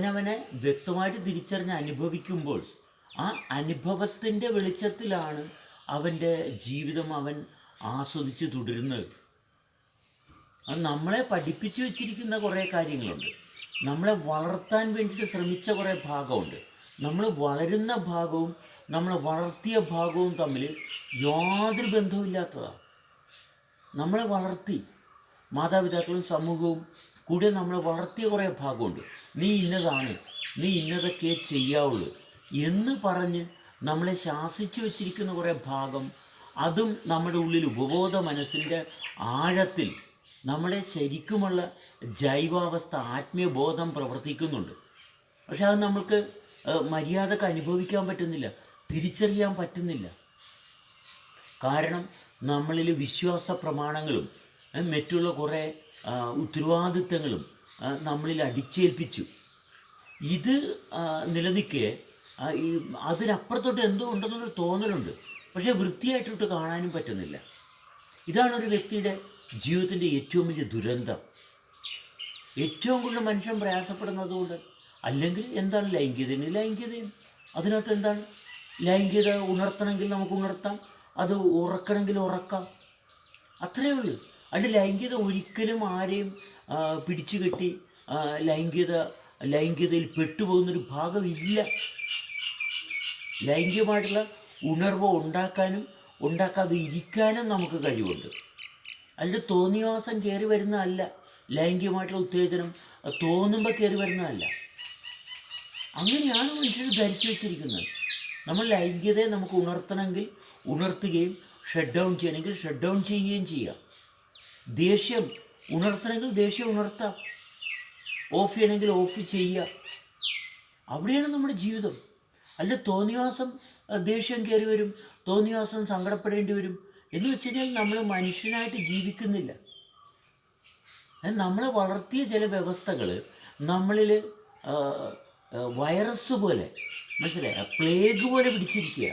അവനവനെ വ്യക്തമായിട്ട് തിരിച്ചറിഞ്ഞ് അനുഭവിക്കുമ്പോൾ ആ അനുഭവത്തിന്റെ വെളിച്ചത്തിലാണ് അവന്റെ ജീവിതം അവൻ ആസ്വദിച്ച് തുടരുന്നത്. അത് നമ്മളെ പഠിപ്പിച്ചു വച്ചിരിക്കുന്ന കുറേ കാര്യങ്ങളുണ്ട്. നമ്മളെ വളർത്താൻ വേണ്ടിയിട്ട് ശ്രമിച്ച കുറേ ഭാഗമുണ്ട്. നമ്മൾ വളരുന്ന ഭാഗവും നമ്മളെ വളർത്തിയ ഭാഗവും തമ്മിൽ യാതൊരു ബന്ധവുമില്ലാത്തതാണ് നമ്മളെ വളർത്തി മാതാപിതാക്കളും സമൂഹവും കൂടെ നമ്മളെ വളർത്തിയ കുറേ ഭാഗമുണ്ട്. നീ ഇന്നതാണ് നീ ഇന്നതൊക്കെ ചെയ്യാവുള്ളൂ. എന്ന് പറഞ്ഞ് നമ്മളെ ശാസിച്ചു വച്ചിരിക്കുന്ന കുറേ ഭാഗം അതും നമ്മുടെ ഉള്ളിൽ ഉപബോധ മനസ്സിന്റെ ആഴത്തിൽ നമ്മളെ ശരിക്കുമുള്ള ജൈവാവസ്ഥ ആത്മീയബോധം പ്രവർത്തിക്കുന്നുണ്ട്. പക്ഷെ അത് നമ്മൾക്ക് മര്യാദയ്ക്ക് അനുഭവിക്കാൻ പറ്റുന്നില്ല തിരിച്ചറിയാൻ പറ്റുന്നില്ല. കാരണം നമ്മളിൽ വിശ്വാസ പ്രമാണങ്ങളും മറ്റുള്ള കുറേ ഉത്തരവാദിത്തങ്ങളും നമ്മളിൽ അടിച്ചേൽപ്പിച്ചു. ഇത് നിലനിൽക്കെ അതിനപ്പുറത്തോട്ട് എന്തോ ഉണ്ടെന്നൊരു തോന്നലുണ്ട്. പക്ഷേ വൃത്തിയായിട്ടിട്ട് കാണാനും പറ്റുന്നില്ല. ഇതാണ് ഒരു വ്യക്തിയുടെ ജീവിതത്തിന്റെ ഏറ്റവും വലിയ ദുരന്തം. ഏറ്റവും കൂടുതൽ മനുഷ്യൻ പ്രയാസപ്പെടുന്നത് കൊണ്ട് അല്ലെങ്കിൽ എന്താണ് ലൈംഗികതയാണ് ലൈംഗികതയും അതിനകത്ത് എന്താണ്? ലൈംഗികത ഉണർത്തണമെങ്കിൽ നമുക്ക് ഉണർത്താം അത് ഉറക്കണമെങ്കിൽ ഉറക്കാം. അത്രയേ ഉള്ളൂ. അല്ല ലൈംഗികത ഒരിക്കലും ആരെയും പിടിച്ചു കെട്ടി ലൈംഗികത ലൈംഗികതയിൽ പെട്ടുപോകുന്നൊരു ഭാഗമില്ല. ലൈംഗികമായിട്ടുള്ള ഉണർവ് ഉണ്ടാക്കാനും ഉണ്ടാക്കാതെ ഇരിക്കാനും നമുക്ക് കഴിവുണ്ട്. അതിൽ തോന്നിവാസം കയറി വരുന്നതല്ല. ലൈംഗികമായിട്ടുള്ള ഉത്തേജനം തോന്നുമ്പോൾ കയറി വരുന്നതല്ല. അങ്ങനെയാണ് മനുഷ്യർ ധരിച്ചു വെച്ചിരിക്കുന്നത്. നമ്മൾ ലൈംഗികതയെ നമുക്ക് ഉണർത്തണമെങ്കിൽ ഉണർത്തുകയും ഷട്ട് ഡൗൺ ചെയ്യണമെങ്കിൽ ഷട്ട് ഡൗൺ ചെയ്യുകയും ചെയ്യാം ദേഷ്യം ഉണർത്തണമെങ്കിൽ ദേഷ്യം ഉണർത്താം. ഓഫ് ചെയ്യണമെങ്കിൽ ഓഫ് ചെയ്യുക. അവിടെയാണ് നമ്മുടെ ജീവിതം. അല്ല തോന്നിവാസം ദേഷ്യം കയറി വരും തോന്നിവാസം സങ്കടപ്പെടേണ്ടി വരും എന്ന് വെച്ച് കഴിഞ്ഞാൽ നമ്മൾ മനുഷ്യനായിട്ട് ജീവിക്കുന്നില്ല. നമ്മളെ വളർത്തിയ ചില വ്യവസ്ഥകൾ നമ്മളിൽ വൈറസ് പോലെ മനസ്സിലായ? പ്ലേഗ് പോലെ പിടിച്ചിരിക്കുക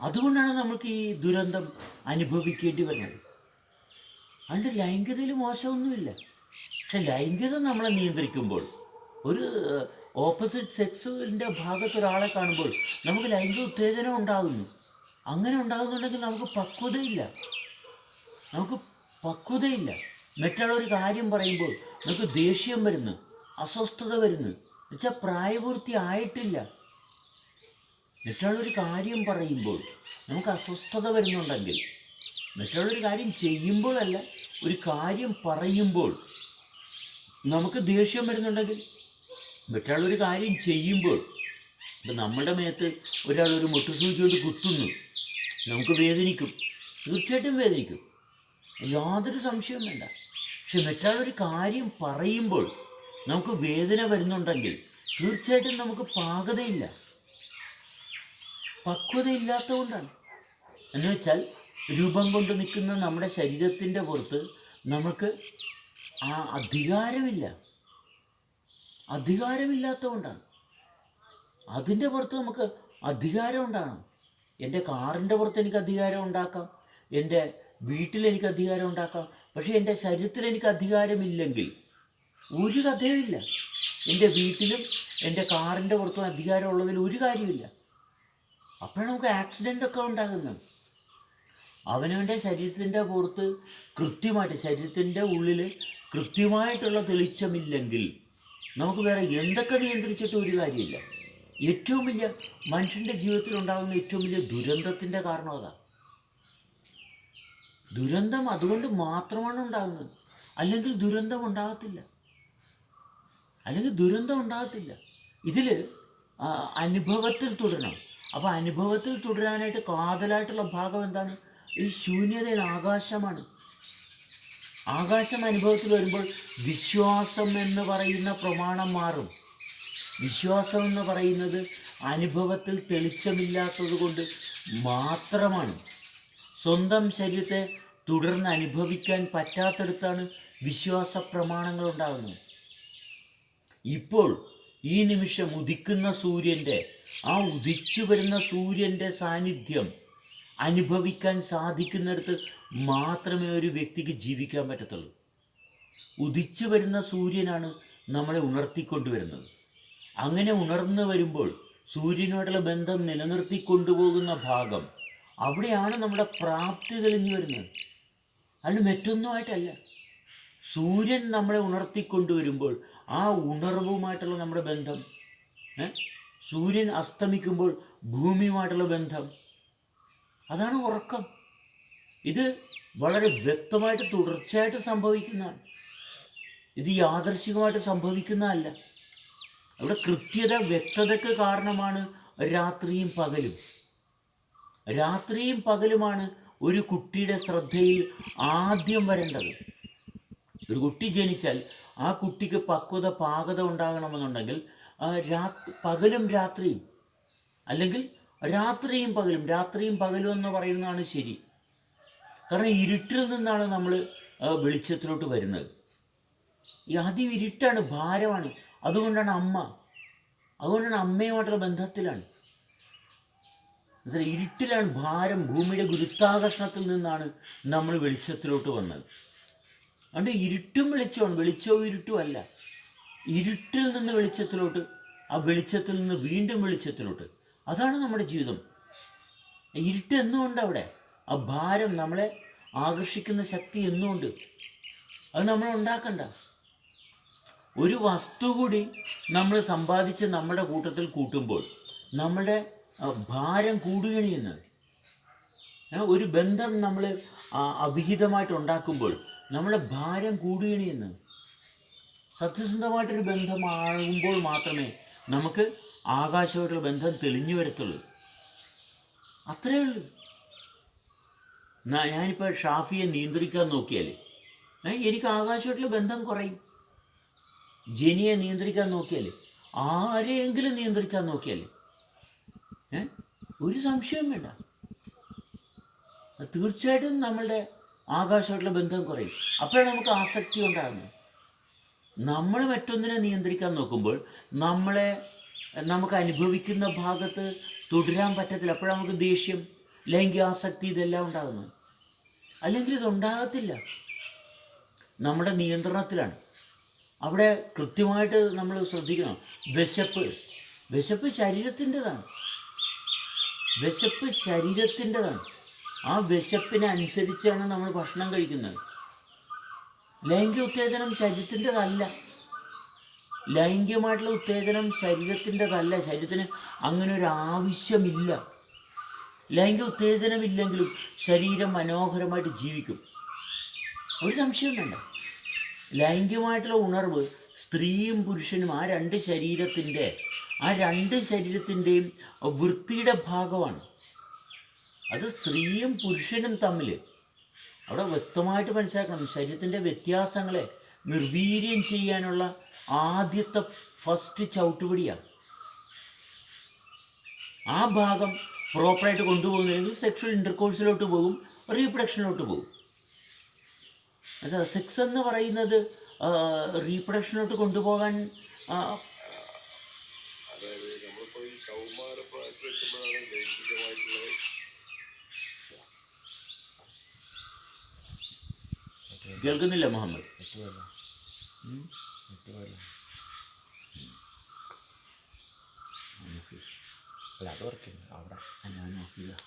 അതുകൊണ്ടാണ് നമുക്ക് ഈ ദുരന്തം അനുഭവിക്കേണ്ടി വരുന്നത്. അതുകൊണ്ട് ലൈംഗികതയിൽ മോശമൊന്നുമില്ല. പക്ഷെ ലൈംഗികത നമ്മളെ നിയന്ത്രിക്കുമ്പോൾ ഒരു ഓപ്പോസിറ്റ് സെക്സിന്റെ ഭാഗത്ത് ഒരാളെ കാണുമ്പോൾ നമുക്ക് ലൈംഗിക ഉത്തേജനം ഉണ്ടാകുന്നു. അങ്ങനെ ഉണ്ടാകുന്നുണ്ടെങ്കിൽ നമുക്ക് പക്വതയില്ല. നമുക്ക് പക്വതയില്ല. മറ്റുള്ളൊരു കാര്യം പറയുമ്പോൾ നമുക്ക് ദേഷ്യം വരുന്നു അസ്വസ്ഥത വരുന്നു. എന്നുവെച്ചാൽ പ്രായപൂർത്തി ആയിട്ടില്ല. മറ്റുള്ളൊരു കാര്യം പറയുമ്പോൾ നമുക്ക് അസ്വസ്ഥത വരുന്നുണ്ടെങ്കിൽ മറ്റുള്ളൊരു കാര്യം ചെയ്യുമ്പോഴല്ല ഒരു കാര്യം പറയുമ്പോൾ നമുക്ക് ദേഷ്യം വരുന്നുണ്ടെങ്കിൽ മറ്റൊരു കാര്യം ചെയ്യുമ്പോൾ ഇപ്പം നമ്മുടെ മേത്ത് ഒരാൾ ഒരു മുട്ടുസൂചി കൊണ്ട് കുത്തുന്നു നമുക്ക് വേദനിക്കും. തീർച്ചയായിട്ടും വേദനിക്കും. യാതൊരു സംശയവും വേണ്ട. പക്ഷെ മറ്റൊരു കാര്യം പറയുമ്പോൾ നമുക്ക് വേദന വരുന്നുണ്ടെങ്കിൽ തീർച്ചയായിട്ടും നമുക്ക് പാകതയില്ല. പക്വതയില്ലാത്തതുകൊണ്ടാണ്. എന്ന് വെച്ചാൽ രൂപം കൊണ്ട് നിൽക്കുന്ന നമ്മുടെ ശരീരത്തിന്റെ പുറത്ത് നമുക്ക് ആ അധികാരമില്ല. അധികാരമില്ലാത്തതുകൊണ്ടാണ്. അതിന്റെ പുറത്ത് നമുക്ക് അധികാരം ഉണ്ടാകണം. എന്റെ കാറിന്റെ പുറത്ത് എനിക്ക് അധികാരം ഉണ്ടാക്കാം. എന്റെ വീട്ടിൽ എനിക്ക് അധികാരം ഉണ്ടാക്കാം. പക്ഷേ എന്റെ ശരീരത്തിൽ എനിക്ക് അധികാരമില്ലെങ്കിൽ ഒരു കഥയുമില്ല. എന്റെ വീട്ടിലും എന്റെ കാറിന്റെ പുറത്തും അധികാരമുള്ളതിൽ ഒരു കാര്യമില്ല അപ്പോഴാണ് നമുക്ക് ആക്സിഡന്റ് ഒക്കെ ഉണ്ടാകുന്നത്. അവനവന്റെ ശരീരത്തിന്റെ പുറത്ത് കൃത്യമായിട്ട് ശരീരത്തിന്റെ ഉള്ളിൽ കൃത്യമായിട്ടുള്ള തെളിച്ചമില്ലെങ്കിൽ നമുക്ക് വേറെ എന്തൊക്കെ നിയന്ത്രിച്ചിട്ട് ഒരു കാര്യമില്ല. ഏറ്റവും വലിയ മനുഷ്യന്റെ ജീവിതത്തിൽ ഉണ്ടാകുന്ന ഏറ്റവും വലിയ ദുരന്തത്തിന്റെ കാരണം അതാ. ദുരന്തം അതുകൊണ്ട് മാത്രമാണ് ഉണ്ടാകുന്നത്. അല്ലെങ്കിൽ ദുരന്തം ഉണ്ടാകത്തില്ല. അല്ലെങ്കിൽ ദുരന്തം ഉണ്ടാകത്തില്ല. ഇതിൽ അനുഭവത്തിൽ തുടരണം. അപ്പോൾ അനുഭവത്തിൽ തുടരാനായിട്ട് കാതലായിട്ടുള്ള ഭാഗം എന്താണ്? ഈ ശൂന്യതയിൽ ആകാശമാണ്. ആകാശം അനുഭവത്തിൽ വരുമ്പോൾ വിശ്വാസം എന്ന് പറയുന്ന പ്രമാണം മാറും. വിശ്വാസം എന്ന് പറയുന്നത് അനുഭവത്തിൽ തെളിച്ചമില്ലാത്തത് കൊണ്ട് മാത്രമാണ്. സ്വന്തം ശരീരത്തെ തുടർന്ന് അനുഭവിക്കാൻ പറ്റാത്തടത്താണ് വിശ്വാസ പ്രമാണങ്ങൾ ഉണ്ടാകുന്നത്. ഇപ്പോൾ ഈ നിമിഷം ഉദിക്കുന്ന സൂര്യന്റെ ആ ഉദിച്ചു വരുന്ന സൂര്യന്റെ സാന്നിധ്യം അനുഭവിക്കാൻ സാധിക്കുന്നിടത്ത് മാത്രമേ ഒരു വ്യക്തിക്ക് ജീവിക്കാൻ പറ്റത്തുള്ളൂ. ഉദിച്ചു വരുന്ന സൂര്യനാണ് നമ്മളെ ഉണർത്തിക്കൊണ്ടുവരുന്നത്. അങ്ങനെ ഉണർന്നു വരുമ്പോൾ സൂര്യനോടുള്ള ബന്ധം നിലനിർത്തി കൊണ്ടുപോകുന്ന ഭാഗം അവിടെയാണ് നമ്മുടെ പ്രാപ്തി തെളിഞ്ഞു വരുന്നത്. അല്ല മറ്റൊന്നുമായിട്ടല്ല. സൂര്യൻ നമ്മളെ ഉണർത്തിക്കൊണ്ടുവരുമ്പോൾ ആ ഉണർവുമായിട്ടുള്ള നമ്മുടെ ബന്ധം സൂര്യൻ അസ്തമിക്കുമ്പോൾ ഭൂമിയുമായിട്ടുള്ള ബന്ധം അതാണ് ഉറക്കം. ഇത് വളരെ വ്യക്തമായിട്ട് തുടർച്ചയായിട്ട് സംഭവിക്കുന്നതാണ്. ഇത് യാദർശികമായിട്ട് സംഭവിക്കുന്നതല്ല. അവിടെ കൃത്യത വ്യക്തതയ്ക്ക് കാരണമാണ് രാത്രിയും പകലും. രാത്രിയും പകലുമാണ് ഒരു കുട്ടിയുടെ ശ്രദ്ധയിൽ ആദ്യം വരേണ്ടത്. ഒരു കുട്ടി ജനിച്ചാൽ ആ കുട്ടിക്ക് പക്വത പാകത ഉണ്ടാകണമെന്നുണ്ടെങ്കിൽ രാ പകലും രാത്രിയും. അല്ലെങ്കിൽ രാത്രിയും പകലും രാത്രിയും പകലും എന്ന് പറയുന്നതാണ് ശരി. കാരണം ഇരുട്ടിൽ നിന്നാണ് നമ്മൾ വെളിച്ചത്തിലോട്ട് വരുന്നത്. ഈ ആദ്യം ഇരുട്ടാണ് ഭാരമാണ്. അതുകൊണ്ടാണ് അമ്മ അതുകൊണ്ടാണ് അമ്മയുമായിട്ടുള്ള ബന്ധത്തിലാണ്. ഇരുട്ടിലാണ് ഭാരം ഭൂമിയുടെ ഗുരുത്വാകർഷണത്തിൽ നിന്നാണ് നമ്മൾ വെളിച്ചത്തിലോട്ട് വന്നത്. അതുകൊണ്ട് ഇരുട്ടും വെളിച്ചമാണ് വെളിച്ചവും ഇരുട്ടും അല്ല. ഇരുട്ടിൽ നിന്ന് വെളിച്ചത്തിലോട്ട് ആ വെളിച്ചത്തിൽ നിന്ന് വീണ്ടും വെളിച്ചത്തിലോട്ട്. അതാണ് നമ്മുടെ ജീവിതം. ഇരുട്ട് എന്നുമുണ്ട് അവിടെ. ആ ഭാരം നമ്മളെ ആകർഷിക്കുന്ന ശക്തി എന്നുമുണ്ട് അത് നമ്മൾ ഉണ്ടാക്കണ്ട. ഒരു വസ്തു കൂടി നമ്മൾ സമ്പാദിച്ച് നമ്മുടെ കൂട്ടത്തിൽ കൂട്ടുമ്പോൾ നമ്മുടെ ഭാരം കൂടുകയാണ് ഒരു ബന്ധം നമ്മൾ അവിഹിതമായിട്ട് ഉണ്ടാക്കുമ്പോൾ നമ്മുടെ ഭാരം കൂടുകയാണ് ചെയ്യുന്നത്. സത്യസന്ധമായിട്ടൊരു ബന്ധമാകുമ്പോൾ മാത്രമേ നമുക്ക് ആകാശമായിട്ടുള്ള ബന്ധം തെളിഞ്ഞു വരത്തുള്ളൂ. അത്രയേ ഉള്ളൂ. ഞാനിപ്പോൾ ഷാഫിയെ നിയന്ത്രിക്കാൻ നോക്കിയാൽ എനിക്ക് ആകാശമായിട്ടുള്ള ബന്ധം കുറയും. ജനിയെ നിയന്ത്രിക്കാൻ നോക്കിയാൽ ആരെയെങ്കിലും നിയന്ത്രിക്കാൻ നോക്കിയാൽ ഒരു സംശയം വേണ്ട. തീർച്ചയായിട്ടും നമ്മളുടെ ആകാശമായിട്ടുള്ള ബന്ധം കുറയും. അപ്പോഴാണ് നമുക്ക് ആസക്തി ഉണ്ടാകുന്നത്. നമ്മൾ മറ്റൊന്നിനെ നിയന്ത്രിക്കാൻ നോക്കുമ്പോൾ നമ്മളെ നമുക്ക് അനുഭവിക്കുന്ന ഭാഗത്ത് തുടരാൻ പറ്റത്തില്ല. അപ്പോഴാണ് നമുക്ക് ദേഷ്യം ലൈംഗിക ആസക്തി ഇതെല്ലാം ഉണ്ടാകുന്നത്. അല്ലെങ്കിൽ ഇതുണ്ടാകത്തില്ല. നമ്മുടെ നിയന്ത്രണത്തിലാണ്. അവിടെ കൃത്യമായിട്ട് നമ്മൾ ശ്രദ്ധിക്കണം. വിശപ്പ് വിശപ്പ് ശരീരത്തിന്റെതാണ്. വിശപ്പ് ശരീരത്തിന്റെതാണ്. ആ വിശപ്പിനനുസരിച്ചാണ് നമ്മൾ ഭക്ഷണം കഴിക്കുന്നത്. ലൈംഗിക ഉത്തേജനം ശരീരത്തിന്റെതല്ല. ലൈംഗികമായിട്ടുള്ള ഉത്തേജനം ശരീരത്തിന്റെതല്ല. ശരീരത്തിന് അങ്ങനെ ഒരു ആവശ്യമില്ല ലൈംഗിക ഉത്തേജനമില്ലെങ്കിലും ശരീരം മനോഹരമായിട്ട് ജീവിക്കും. ഒരു സംശയം വേണ്ട ലൈംഗികമായിട്ടുള്ള ഉണർവ് സ്ത്രീയും പുരുഷനും ആ രണ്ട് ശരീരത്തിന്റെ ആ രണ്ട് ശരീരത്തിന്റെയും വൃത്തിയുടെ ഭാഗമാണ്. അത് സ്ത്രീയും പുരുഷനും തമ്മിൽ അവിടെ വ്യക്തമായിട്ട് മനസ്സിലാക്കണം. ശരീരത്തിന്റെ വ്യത്യാസങ്ങളെ നിർവീര്യം ചെയ്യാനുള്ള ആദ്യത്തെ ഫസ്റ്റ് ചവിട്ടുപടിയാണ് ആ ഭാഗം പ്രോപ്പറായിട്ട് കൊണ്ടുപോകുന്നില്ലെങ്കിൽ സെക്ഷൽ ഇന്റർകോഴ്സിലോട്ട് പോകും റീപ്രൊഡക്ഷനിലോട്ട് പോകും. സെക്സ് എന്ന് പറയുന്നത് റീപ്രൊഡക്ഷനിലോട്ട് കൊണ്ടുപോകാൻ കേൾക്കുന്നില്ല മുഹമ്മദ്? എട്ടുമല്ല എട്ടുമല്ല അല്ല അത് വർക്ക് ചെയ്യുന്നു അവിടെ ഞാൻ ഓഫ് ചെയ്യാം